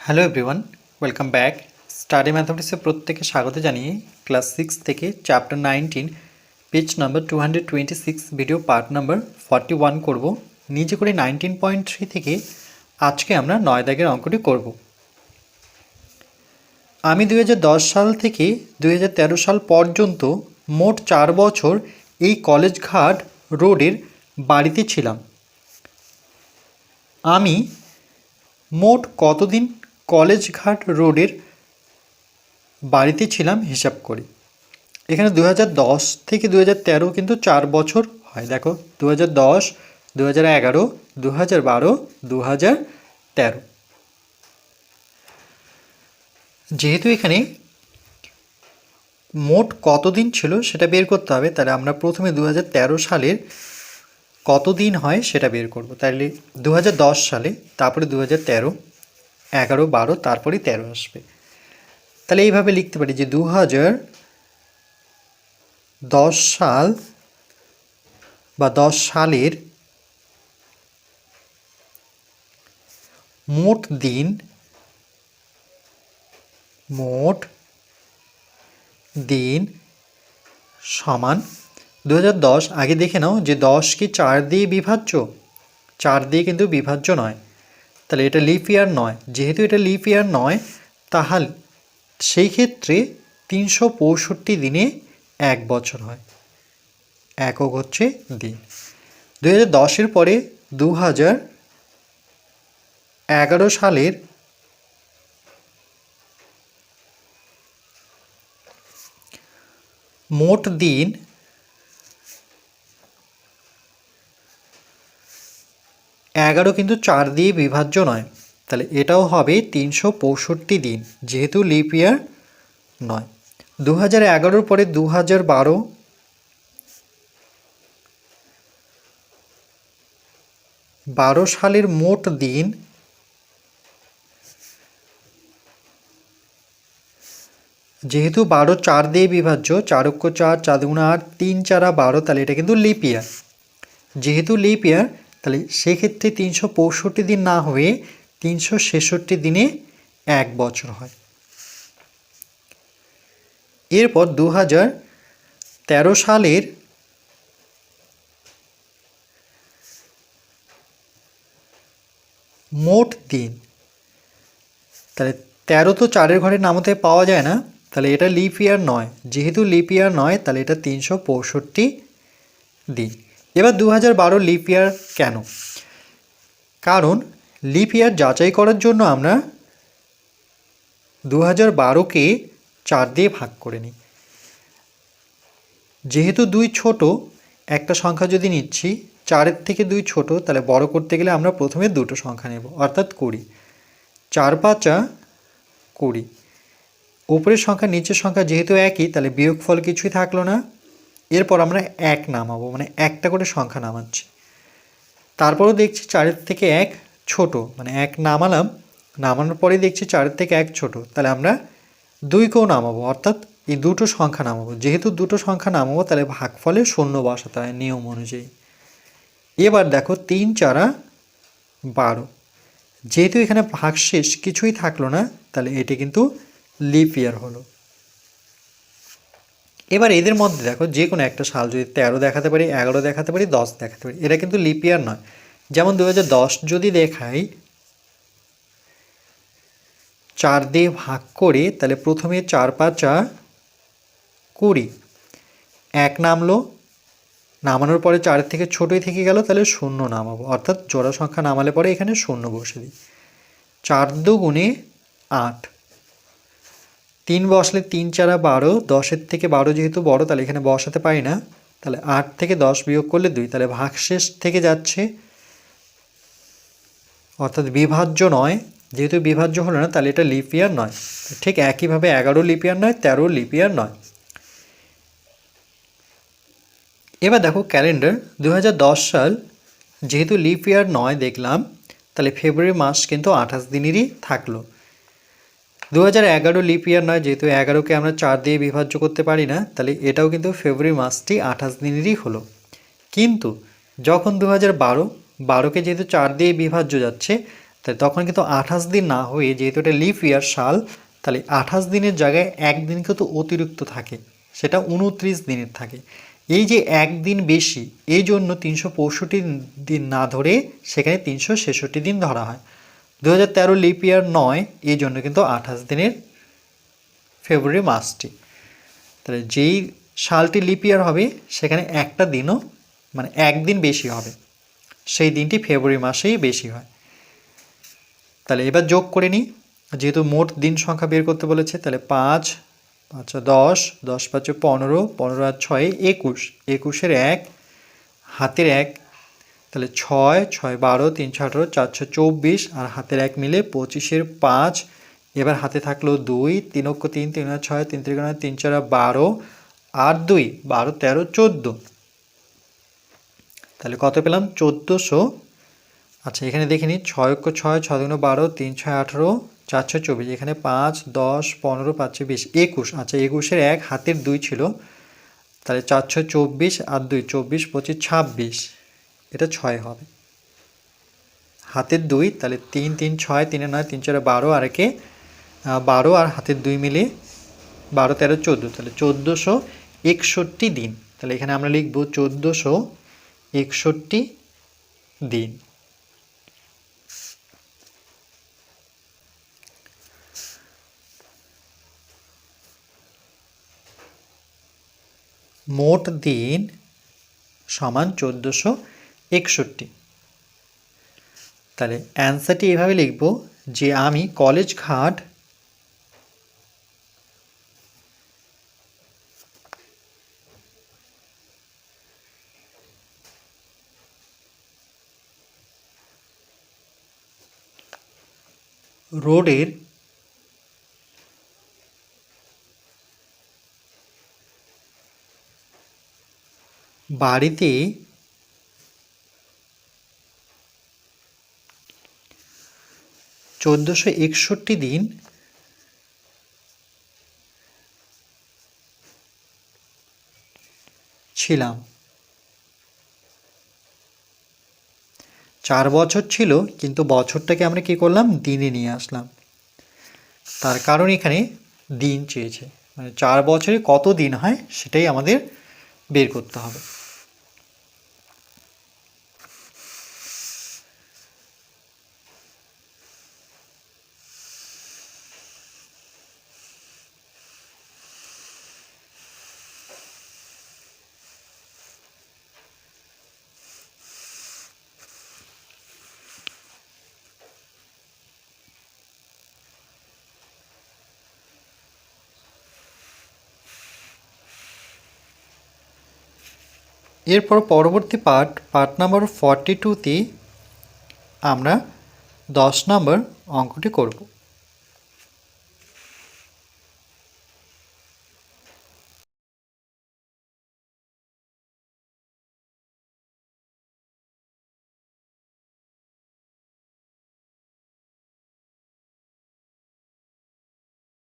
Hello everyone welcome back study ম্যাথামেটিক্সে প্রত্যেকে স্বাগত জানিয়ে ক্লাস সিক্স থেকে chapter nineteen page number two hundred twenty six video part number forty one করব। নিজে করে নাইনটিন পয়েন্ট থ্রি থেকে আজকে আমরা নয় দাগের অঙ্কটি করব। আমি দু হাজার দশ সাল থেকে দু হাজার তেরো সাল পর্যন্ত মোট চার বছর এই কলেজ ঘাট রোডের বাড়িতে ছিলাম। আমি মোট কতদিন কলেজ ঘাট রোডের বাড়িতে ছিলাম হিসাব করি। এখানে দু হাজার দশ থেকে দু হাজার তেরো কিন্তু চার বছর হয়। দেখো দু হাজার দশ দু হাজার এগারো দু হাজার বারো দু হাজার তেরো। যেহেতু এখানে মোট কতদিন ছিল সেটা বের করতে হবে, তাহলে আমরা প্রথমে দু হাজার তেরো সালের কতদিন হয় সেটা বের করব। তাহলে দু হাজার দশ সালে, তারপরে দু হাজার তেরো এগারো, বারো, তারপরে তেরো আসবে। তাহলে এইভাবে লিখতে পারি যে দু হাজার দশ সাল বা দশ সালের মোট দিন মোট দিন সমান দু হাজার দশ। আগে দেখে নাও যে দশ কি চার দিয়ে বিভাজ্য, চার দিয়ে কিন্তু বিভাজ্য নয়। তাহলে এটা লিপ ইয়ার নয়। যেহেতু এটা লিপ ইয়ার নয়, তাহলে সেই ক্ষেত্রে তিনশো পঁয়ষট্টি দিনে এক বছর হয়। একক হচ্ছে দিন। দু হাজার দশের পরে দু হাজার এগারো সালের মোট দিন এগারো কিন্তু চার দিয়ে বিভাজ্য নয়। তাহলে এটাও হবে তিনশো পঁয়ষট্টি দিন, যেহেতু লিপ ইয়ার নয়। দু হাজার এগারোর পরে দু হাজার বারো বারো সালের মোট দিন যেহেতু বারো চার দিয়ে বিভাজ্য চারক্য চার চার আট, তিন চারা বারো, তাহলে এটা কিন্তু লিপ ইয়ার যেহেতু লিপ ইয়ার তাহলে সেক্ষেত্রে তিনশো পঁয়ষট্টি দিন না হয়ে তিনশো ছেষট্টি দিনে এক বছর হয়। এরপর দু হাজার তেরো সালের মোট দিন। তাহলে তেরো তো চারের ঘরে নামতে পাওয়া যায় না, তাহলে এটা লিপ ইয়ার নয়। যেহেতু লিপ ইয়ার নয়, তাহলে এটা তিনশো পঁয়ষট্টি দিন। এবার দু হাজার বারো লিপ ইয়ার কেন? কারণ লিপ ইয়ার যাচাই করার জন্য আমরা দু হাজার বারোকে চার দিয়ে ভাগ করে নিই। যেহেতু দুই ছোট, একটা সংখ্যা যদি নিচ্ছি, চারের থেকে দুই ছোট, তাহলে বড় করতে গেলে আমরা প্রথমে দুটো সংখ্যা নেব, অর্থাৎ কুড়ি। চার পাঁচা কুড়ি। উপরের সংখ্যা, নিচের সংখ্যা যেহেতু একই, তাহলে বিয়োগফল কিছুই থাকল না। এরপর আমরা এক নামাবো মানে একটা করে সংখ্যা নামাচ্ছি। তারপরও দেখছি চারের থেকে এক ছোট মানে এক নামালাম, নামানোর পরে দেখছি চারের থেকে এক ছোট। তাহলে আমরা দুই দুইকেও নামাবো, অর্থাৎ এই দুটো সংখ্যা নামাবো। যেহেতু দুটো সংখ্যা নামাবো, তাহলে ভাগফলে শূন্য বসাতে হয় নিয়ম অনুযায়ী। এবার দেখো তিন, চারা বারো। যেহেতু এখানে ভাগশেষ কিছুই থাকল না, তাহলে এটি কিন্তু লিপ ইয়ার হলো। এবার এদের মধ্যে দেখো, যে কোনো একটা সাল যদি তেরো দেখাতে পারি, এগারো দেখাতে পারি, দশ দেখাতে পারি, এটা কিন্তু লিপ ইয়ার নয়। যেমন দু হাজার দশ যদি দেখাই, চার দিয়ে ভাগ করে তাহলে প্রথমে চার পাঁচা কুড়ি। এক নামলো, নামানোর পরে চারের থেকে ছোটোই থেকে গেল, তাহলে শূন্য নামাবো। অর্থাৎ জোড়া সংখ্যা নামালে পরে এখানে শূন্য বসে দিই। চার দুগুণে আট। তিন বসলে তিন চারা বারো, দশের থেকে বারো যেহেতু বড়, তাহলে এখানে বসাতে পারি না। তাহলে আট থেকে দশ বিয়োগ করলে দুই, তাহলে ভাগশেষ থেকে যাচ্ছে। অর্থাৎ বিভাজ্য নয়। যেহেতু বিভাজ্য হলো না, তাহলে এটা লিপিয়ার নয়। ঠিক একইভাবে এগারো লিপিয়ার নয়, তেরো লিপিয়ার নয়। এবার দেখো ক্যালেন্ডার দু হাজার দশ সাল, যেহেতু লিপ ইয়ার নয় দেখলাম, তাহলে ফেব্রুয়ারি মাস কিন্তু আঠাশ দিনেরই থাকল। দু হাজার এগারো লিপ ইয়ার নয়, যেহেতু এগারোকে আমরা চার দিয়ে বিভাজ্য করতে পারি না, তাহলে এটাও কিন্তু ফেব্রুয়ারি মাসটি আঠাশ দিনেরই হলো। কিন্তু যখন দু হাজার বারো, বারোকে যেহেতু চার দিয়ে বিভাজ্য যাচ্ছে তাই তখন কিন্তু আঠাশ দিন না হয়ে যেহেতু এটা লিফ ইয়ার সাল, তাহলে আঠাশ দিনের জায়গায় একদিন কিন্তু অতিরিক্ত থাকে, সেটা উনত্রিশ দিনের থাকে। এই যে একদিন বেশি, এই জন্য তিনশো পঁয়ষট্টি দিন না ধরে সেখানে তিনশো ছেষট্টি দিন ধরা হয়। দু হাজার তেরো লিপ ইয়ার নয়, এই জন্য কিন্তু আঠাশ দিনের ফেব্রুয়ারি মাসটি। তাহলে যেই সালটি লিপ ইয়ার হবে, সেখানে একটা দিনও মানে একদিন বেশি হবে। সেই দিনটি ফেব্রুয়ারি মাসেই বেশি হয়। তাহলে এবার যোগ করে নিই। যেহেতু মোট দিন সংখ্যা বের করতে বলেছে, তাহলে পাঁচ পাঁচ দশ দশ পাঁচে পনেরো পনেরো আর ছয় একুশ। একুশের এক, হাতের এক তাহলে ছয় ছয় বারো তিনশো আঠারো চারশো চব্বিশ আর হাতের এক মিলে পঁচিশের পাঁচ। এবার হাতে থাকল দুই, তিন অক্ষ তিন তিন ছয়, তিন ত্রিকোণা তিন চার বারো আর দুই, বারো, তেরো, চোদ্দ। তাহলে কত পেলাম? চোদ্দোশো। আচ্ছা এখানে দেখে নিই, ছয় অক্ষ ছয় ছয় দুগুণ বারো, তিন, ছয়, আঠেরো, চার, ছয়, চব্বিশ। এখানে পাঁচ, দশ, পনেরো পাঁচশো বিশ, একুশ। আচ্ছা একুশের এক, হাতের দুই ছিল। তাহলে চার, ছয়, চব্বিশ আর দুই, চব্বিশ, পঁচিশ, ছাব্বিশ। এটা ছয় হবে। হাতের দুই, তাহলে তিন তিন, ছয়, তিনে নয়, তিন, চারে বারো, আর একে বারো আর হাতের দুই মিলে বারো, তেরো, চোদ্দ, তাহলে চোদ্দোশো একষট্টি দিন। তাহলে এখানে আমরা লিখব চোদ্দোশো একষট্টি দিন। মোট দিন সমান চোদ্দোশো একষট্টি। তাহলে অ্যান্সারটি এভাবে লিখব যে আমি কলেজ ঘাট রোডের বাড়িতে চোদ্দোশো একষট্টি দিন ছিলাম। চার বছর ছিল, কিন্তু বছরটাকে আমরা কি করলাম? দিনে নিয়ে আসলাম। তার কারণ এখানে দিন চেয়েছে। মানে চার বছরে কত দিন হয়, সেটাই আমাদের বের করতে হবে। এরপর পরবর্তী পার্ট পার্ট নাম্বার ফর্টি টুতে আমরা দশ নম্বর অঙ্কটি করব।